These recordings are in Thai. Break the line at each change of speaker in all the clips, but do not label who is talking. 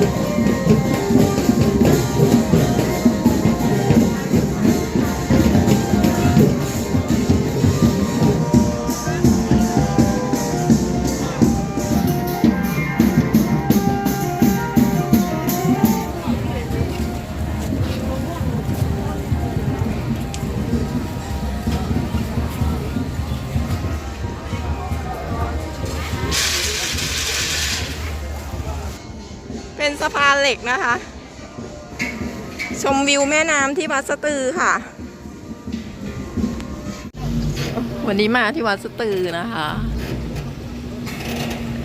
เป็านเหล็กนะคะ ชมวิวแม่น้ำที่วัดสตือค่ะ วันนี้มาที่วัดสตือนะคะ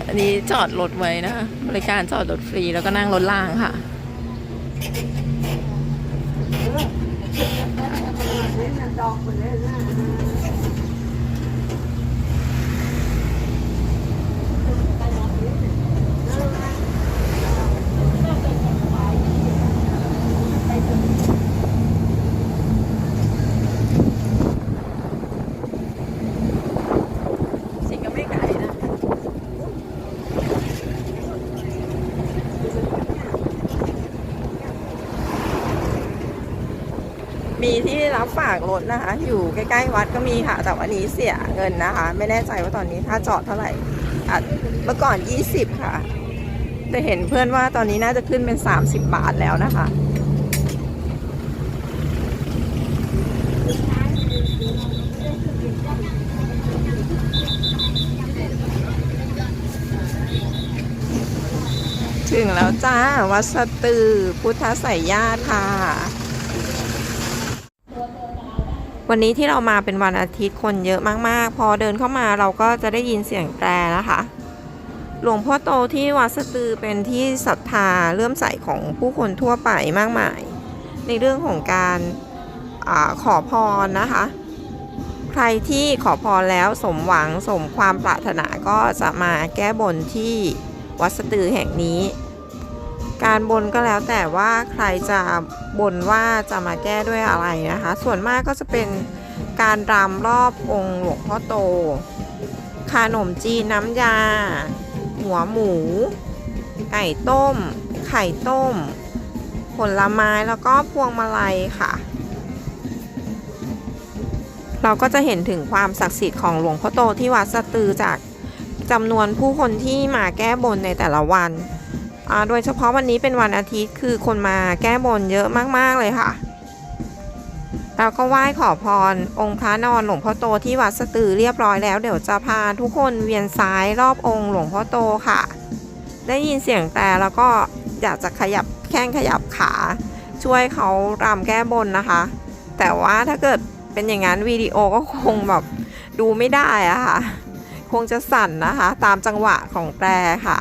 อันนี้จอดรถไว้นะคะบริการจอดรถฟรีแล้วก็นั่งรถล่างค่ะสิงก็ไม่ไกลนะ มีที่รับฝากรถนะคะ อยู่ใกล้ๆวัดก็มีค่ะ แต่วันนี้เสียเงินนะคะ ไม่แน่ใจว่าตอนนี้ถ้าจอดเท่าไหร่เมื่อก่อน 20 ค่ะ แต่เห็นเพื่อนว่าตอนนี้น่าจะขึ้นเป็น 30 บาทแล้วนะคะถึงแล้วจ้า วัดสตือ พุทธไสยญาติค่ะ วันนี้ที่เรามาเป็นวันอาทิตย์คนเยอะมากๆ พอเดินเข้ามาเราก็จะได้ยินเสียงแตรนะคะ หลวงพ่อโตที่วัดสตือเป็นที่ศรัทธาเลื่อมใสของผู้คนทั่วไปมากมาย ในเรื่องของการอาขอพรนะคะ ใครที่ขอพรแล้วสมหวังสมความปรารถนาก็จะมาแก้บนที่วัดสตือแห่งนี้ การบนก็แล้วแต่ว่าใครจะบนว่าจะมาแก้ด้วยอะไรนะคะ ส่วนมากก็จะเป็นการรำรอบองค์หลวงพ่อโต ขนมจีนน้ำยา หัวหมู ไก่ต้ม ไข่ต้ม ผลไม้แล้วก็พวงมาลัยค่ะ เราก็จะเห็นถึงความศักดิ์สิทธิ์ของหลวงพ่อโตที่วัดสตือจากจำนวนผู้คนที่มาแก้บนในแต่ละวัน โดยเฉพาะวันนี้เป็นวันอาทิตย์คือคนมาแก้บนเยอะมากๆเลยค่ะ เราก็ไหว้ขอพรองค์พระนอนหลวงพ่อโตที่วัดสตือเรียบร้อยแล้วเดี๋ยวจะพาทุกคนเวียนซ้ายรอบองค์หลวงพ่อโตค่ะ ได้ยินเสียงแต่แล้วก็อยากจะขยับแข้งขยับขา ช่วยเขารำแก้บนนะคะ แต่ว่าถ้าเกิดเป็นอย่างนั้นวิดีโอก็คงแบบดูไม่ได้อะค่ะ คงจะสั่นนะคะ ตามจังหวะของแตรค่ะ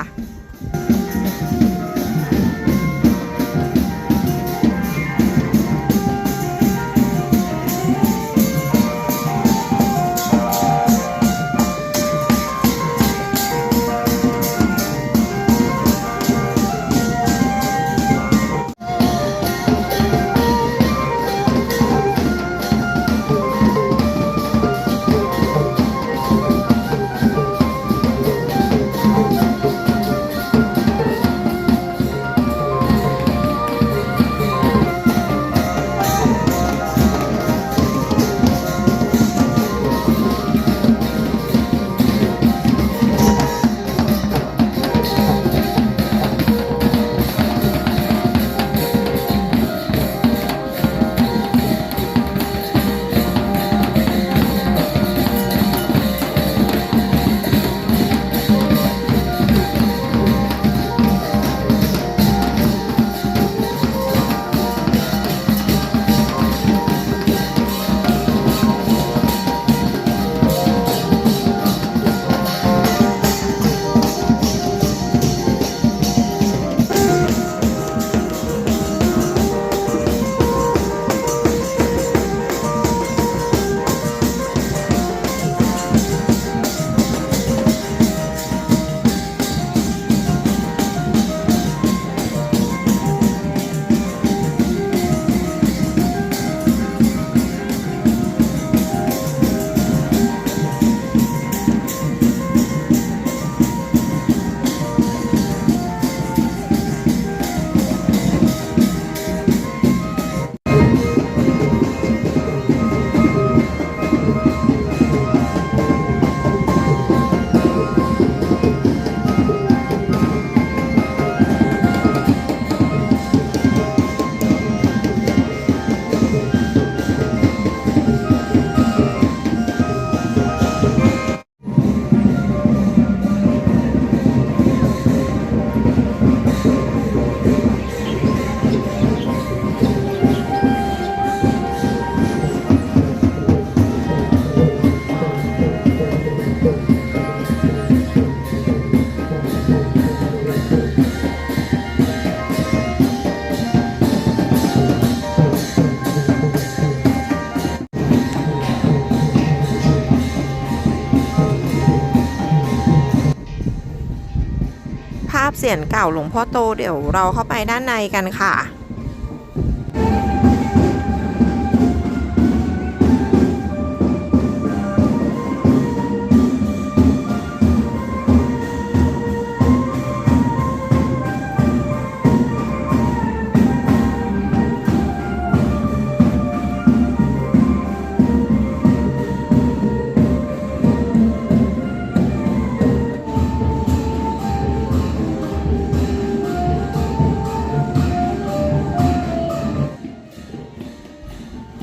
เสียนเก่าหลวงพ่อโตเดี๋ยวเราเข้าไปด้านในกันค่ะ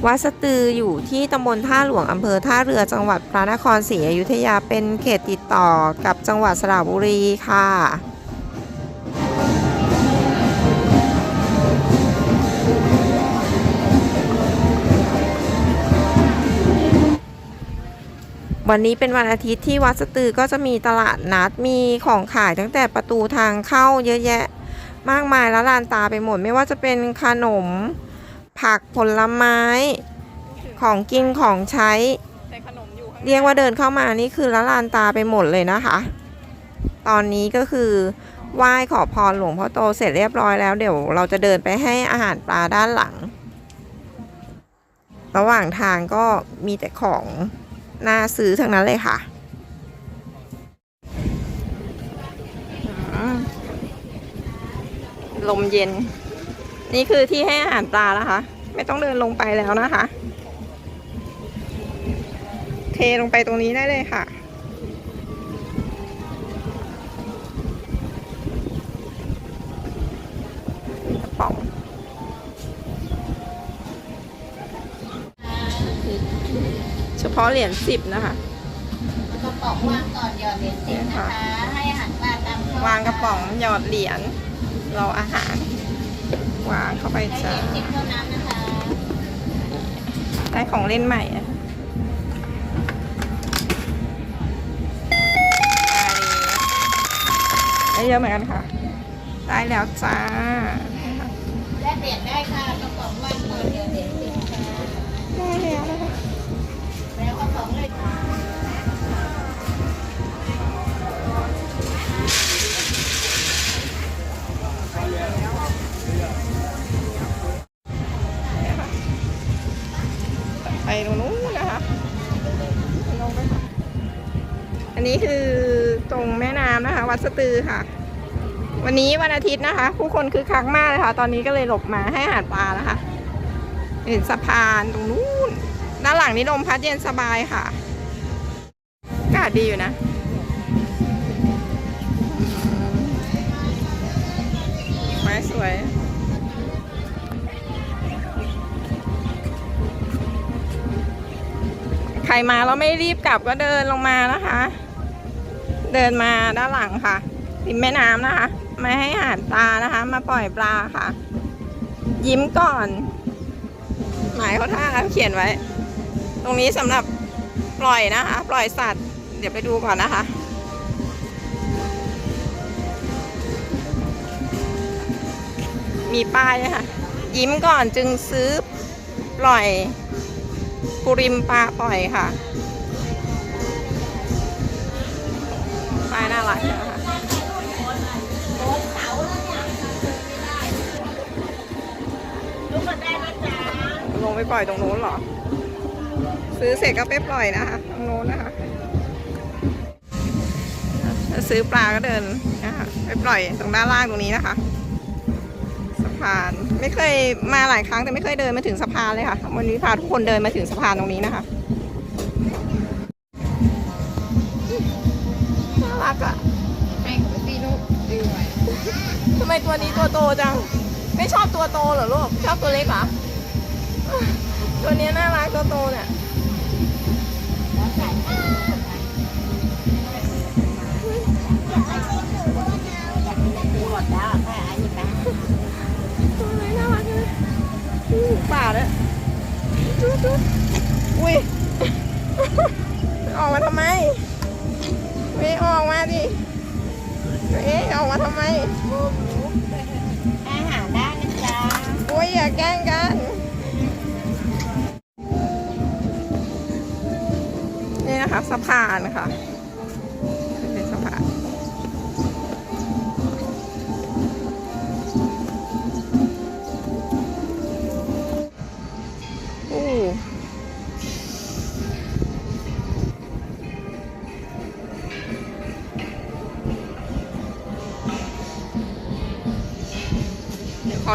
วัดสตืออยู่ที่ตำบลท่าหลวงอำเภอท่าเรือจังหวัดพระนครศรีอยุธยาเป็นเขตติดต่อกับจังหวัดสระบุรีค่ะวันนี้เป็นวันอาทิตย์ที่วัดสตือก็จะมีตลาดนัดมีของขายตั้งแต่ประตูทางเข้าเยอะแยะ มากมายแล้วลานตาไปหมดไม่ว่าจะเป็นขนม ผักผลไม้ ของกินของใช้
แต่ขนมอยู่ข้าง
เรียกว่าเดินเข้ามานี่คือละลานตาไปหมดเลยนะคะ ตอนนี้ก็คือไหว้ขอพรหลวงพ่อโตเสร็จเรียบร้อยแล้วเดี๋ยวเราจะเดินไปให้อาหารปลาด้านหลัง ระหว่างทางก็มีแต่ของน่าซื้อทั้งนั้นเลยค่ะอืมลมเย็น นี่คือที่ให้อาหารปลานะคะ ไม่ต้องเดินลงไปแล้วนะคะ เทลงไปตรงนี้ได้เลยค่ะกระป๋องเฉพาะเหรียญสิบนะคะ
กระป๋องวางก่อนหยอดเหรียญสิบนะคะ ให้อาหารปลาตามช่อง
วางกระป๋องหยอดเหรียญรออาหาร วางเข้าไปจ้าได้ของเล่นใหม่อะได้เยอะเหมือนกันค่ะ ได้แล้วจ้า
ได้เปลี่ย
นได้ คือตรงแม่น้ำนะคะ วัดสตือค่ะ วันนี้วันอาทิตย์นะคะ ผู้คนคือคักมากเลยค่ะ ตอนนี้ก็เลยหลบมาให้อาหารปลานะค่ะ เห็นสะพานตรงนู้นด้านหลังนี้ลมพัดเย็นสบายค่ะอากาศดีอยู่นะไม้สวยใครมาแล้วไม่รีบกลับก็เดินลงมานะคะ เดินมาด้านหลังค่ะริมแม่น้ำนะคะ มาให้อาหารปลานะคะ มาปล่อยปลาค่ะ ยิ้มก่อน หมายเขาท่าเขียนไว้ ตรงนี้สำหรับปล่อยนะคะ ปล่อยสัตว์ เดี๋ยวไปดูก่อนนะคะมีป้ายด้วยค่ะ ยิ้มก่อนจึงซื้อปล่อยปุริมปลาปล่อยค่ะ ป้ายน่ารักนะคะ
ล
งไปปล่อยตรงโน้นเหรอ ซื้อเสร็จก็ไปปล่อยนะคะตรงโน้นนะคะถ้าซื้อปลาก็เดินนะคะไปปล่อยตรงด้านล่างตรงนี้นะคะสะพานไม่เคยมาหลายครั้งแต่ไม่เคยเดินมาถึงสะพานเลยค่ะ วันนี้พาทุกคนเดินมาถึงสะพานตรงนี้นะคะ ทำไมตัวนี้ตัวโตจัง ไม่ชอบตัวโตเหรอลูก ชอบตัวเล็กเหรอ ตัวนี้น่ารักตัวโตเนี่ย
หมดแล้วแค่อันนี้แป๊บ
ตัวอะไรน่ารักเลยป่าเลยจุ๊ดจุ๊ดอุ้ย ออกมาทำไมไม่ออกมาดิ เอ๊ะออกมาทำไม
อาหารได้นะจ๊ะ
อุ้ยอย่าแกล้งกันนี่นะคะสะพานค่ะ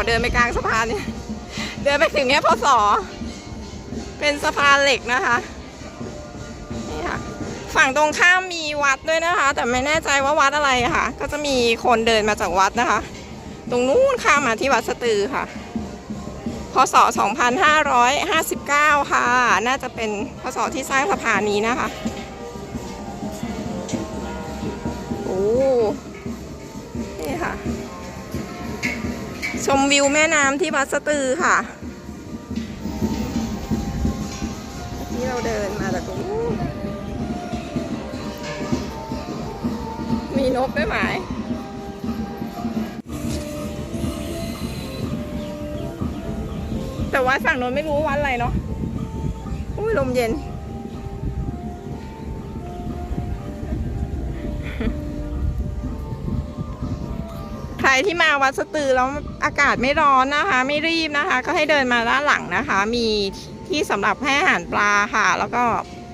เดินไปกลางสะพานเนี่ยเดินไปถึงเนี้ยพศเป็นสะพานเหล็กนะคะนี่ค่ะฝั่งตรงข้ามมีวัดด้วยนะคะ แต่ไม่แน่ใจว่าวัดอะไระค่ะ ก็จะมีคนเดินมาจากวัดนะคะ ตรงนู้นข้ามมาที่วัดสตือค่ะพศ 2559 ค่ะ น่าจะเป็นพศที่สร้างสะพานนี้นะคะ โอ้ ชมวิวแม่น้ำที่วัดสตือค่ะที่เราเดินมาจากตรงนู้นมีนกด้วยไหมแต่ว่าฝั่งโน้นไม่รู้วัดอะไรเนาะอุ้ยลมเย็น รที่มาวัดสตือแล้วอากาศไม่ร้อนนะคะ ไม่รีบนะคะ ก็ให้เดินมาด้านหลังนะคะ มีที่สำหรับให้อาหารปลาค่ะ แล้วก็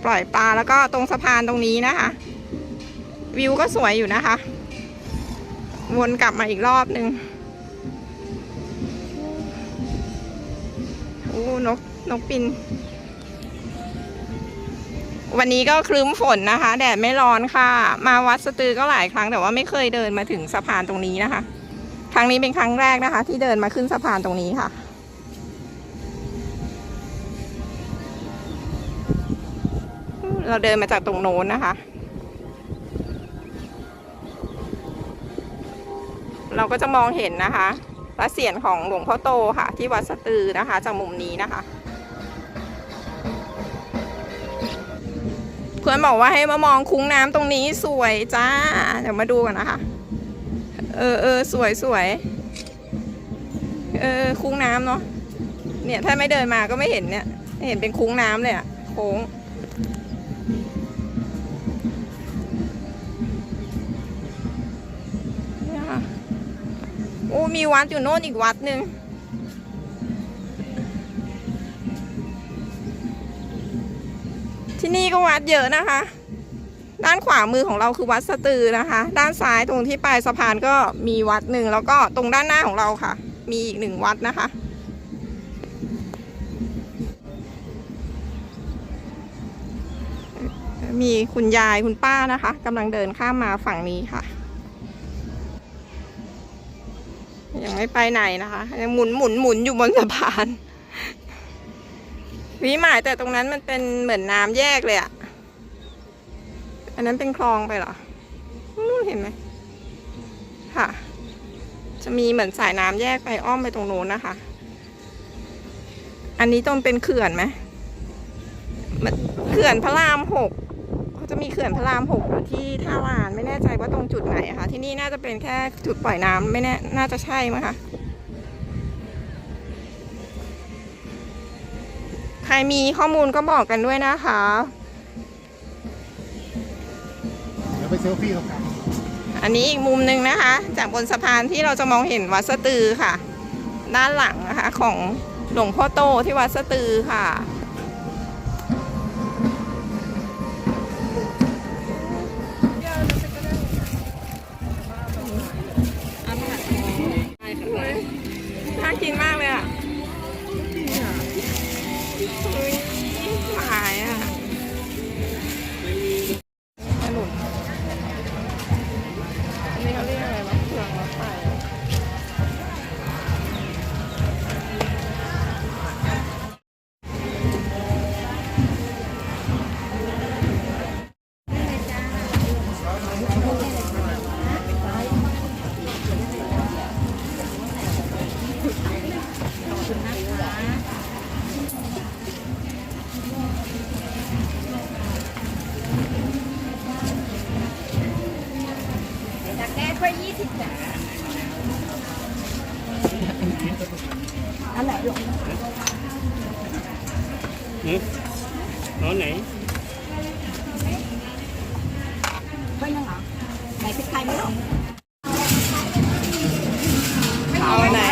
ปล่อยปลาแล้วก็ตรงสะพานตรงนี้นะคะ วิวก็สวยอยู่นะคะ วนกลับมาอีกรอบนึงโอ้นกนกปิน วันนี้ก็ครึ้มฝนนะคะ แดดไม่ร้อนค่ะ มาวัดสตือก็หลายครั้งแต่ว่าไม่เคยเดินมาถึงสะพานตรงนี้นะคะ ครั้งนี้เป็นครั้งแรกนะคะ ที่เดินมาขึ้นสะพานตรงนี้ค่ะ เราเดินมาจากตรงโน้นนะคะ เราก็จะมองเห็นนะคะพระเศียรของหลวงพ่อโตค่ะ ที่วัดสตือนะคะ จากมุมนี้นะคะ เพื่อนบอกว่าให้มามองคุ้งน้ำตรงนี้สวยจ้า เดี๋ยวมาดูกันนะคะ เออเออสวยสวยเออคุ้งน้ำเนาะเนี่ยถ้าไม่เดินมาก็ไม่เห็นเนี่ยเห็นเป็นคุ้งน้ำเลยอะโค้งเนี่ยค่ะโอ้มีวัดอยู่โน่นอีกวัดหนึ่งที่นี่ก็วัดเยอะนะคะ ด้านขวามือของเราคือวัดสตือนะคะ ด้านซ้ายตรงที่ปลายสะพานก็มีวัดหนึ่งแล้วก็ตรงด้านหน้าของเราค่ะ มีอีกหนึ่งวัดนะคะมีคุณยายคุณป้านะคะกำลังเดินข้ามมาฝั่งนี้ค่ะ ยังไม่ไปไหนนะคะยังหมุนหมุนหมุนอยู่บนสะพานวิหมายแต่ตรงนั้นมันเป็นเหมือนน้ำแยกเลยอะ อันนั้นเป็นคลองไปเหรอนู่นเห็นไหมค่ะ จะมีเหมือนสายน้ำแยกไปอ้อมไปตรงโน้นนะคะ อันนี้ต้องเป็นเขื่อนไหมเขื่อนพระรามหกเขาจะมีเขื่อนพระรามหกอยู่ที่ท่าลานไม่แน่ใจว่าตรงจุดไหนคะที่นี่น่าจะเป็นแค่จุดปล่อยน้ำไม่แน่น่าจะใช่มั้งคะใครมีข้อมูลก็บอกกันด้วยนะคะ
ซลฟี่กับกัน
อันนี้อีกมุมหนึ่งนะคะ จากบนสะพานที่เราจะมองเห็นวัดสะตือค่ะ ด้านหลังนะคะของหลวงพ่อโตที่วัดสะตือค่ะ เ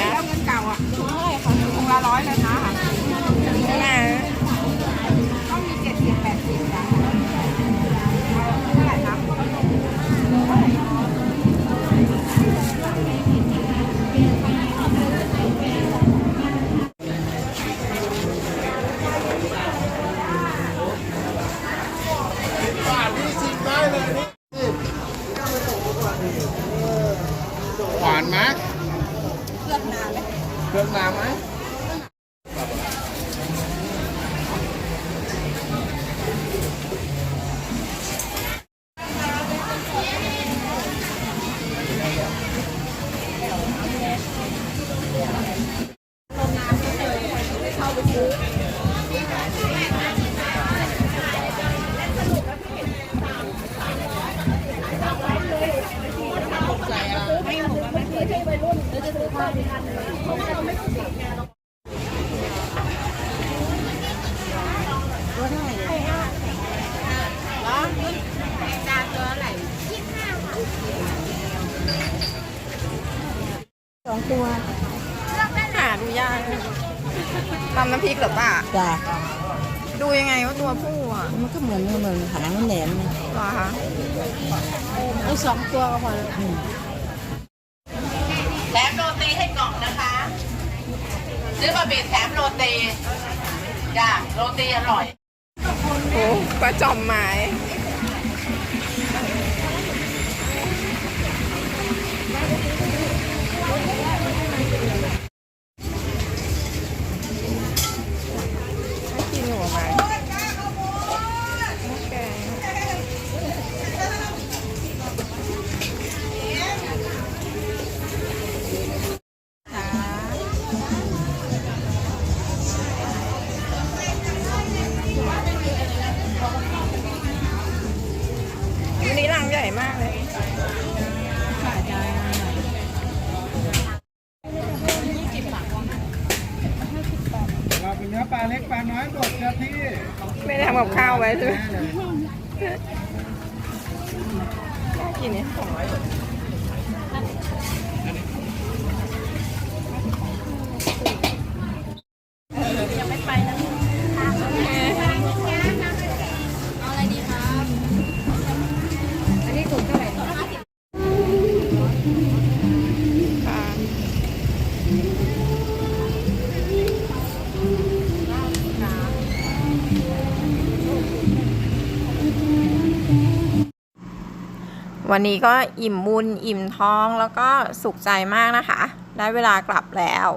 ดูยากตำน้ำพริกเหรอป้า
จ้ะ
ดูยังไงว่าตัวผู้อะ
มันก็เหมือนเหมือนหางมันแหลมนะ
เหรอคะ
เอาสองตัวก็พอแล้ว
แถมโรตีให้กล่องนะคะซื้อบะหมี่แถมโรตีจ้าโรตีอร่อย
โอ้ปลาจอมไม้ กั วันนี้ก็
อิ่
มบุญอิ่มท้องแล้วก็สุขใจมากนะคะ ได้เวลากลับแล้ว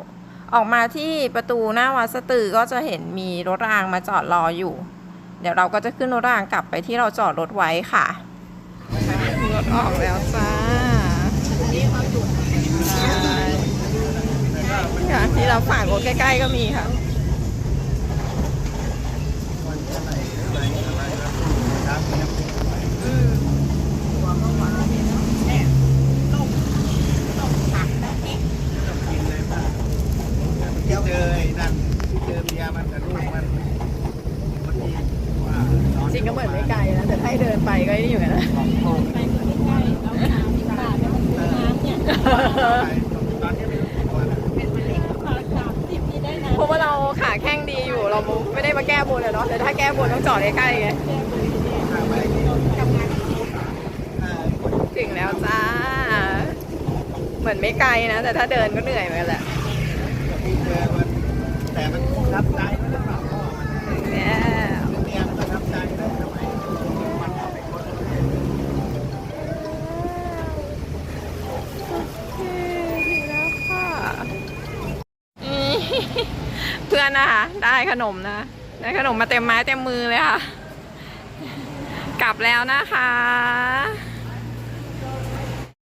ออกมาที่ประตูหน้าวัดสตือก็จะเห็นมีรถรางมาจอดรออยู่ เดี๋ยวเราก็จะขึ้นรถรางกลับไปที่เราจอดรถไว้ค่ะรถออกแล้วจ้าใช่ค่ะที่เราฝากรถใกล้ ๆก็มีค่ะ
เจอไอ้นั่นเจอเมียมันกับลูกมันมันมีว่า
จริงก็เหมือนไม่ไกลนะแต่ถ้าให้เดินไปก็นี่อยู่กันนะ
ตอนนี้ไม่รู้กี่ตัวนะ
เพราะว่าเราขาแข้งดีอยู่เราไม่ได้มาแก้บนอะเนาะแต่ถ้าแก้บนต้องจอดใกล้ๆไง
ห้าใบนี่ห้า
ถึงแล้วจ้า เหมือนไม่ไกลนะ แต่ถ้าเดินก็เหนื่อยเหมือนกันแหละ
ที่เจอมัน แต่มันรับใจมันหรือเปล่าพ่อมัน
ถึงแล้ว
เมียมันรับใจได้ทำไมมันเอาไปคน
ถึงแล้วค่ะเพื่อนนะคะได้ขนมนะ ได้ขนมมาเต็มไม้เต็มมือเลยค่ะ กลับแล้วนะคะ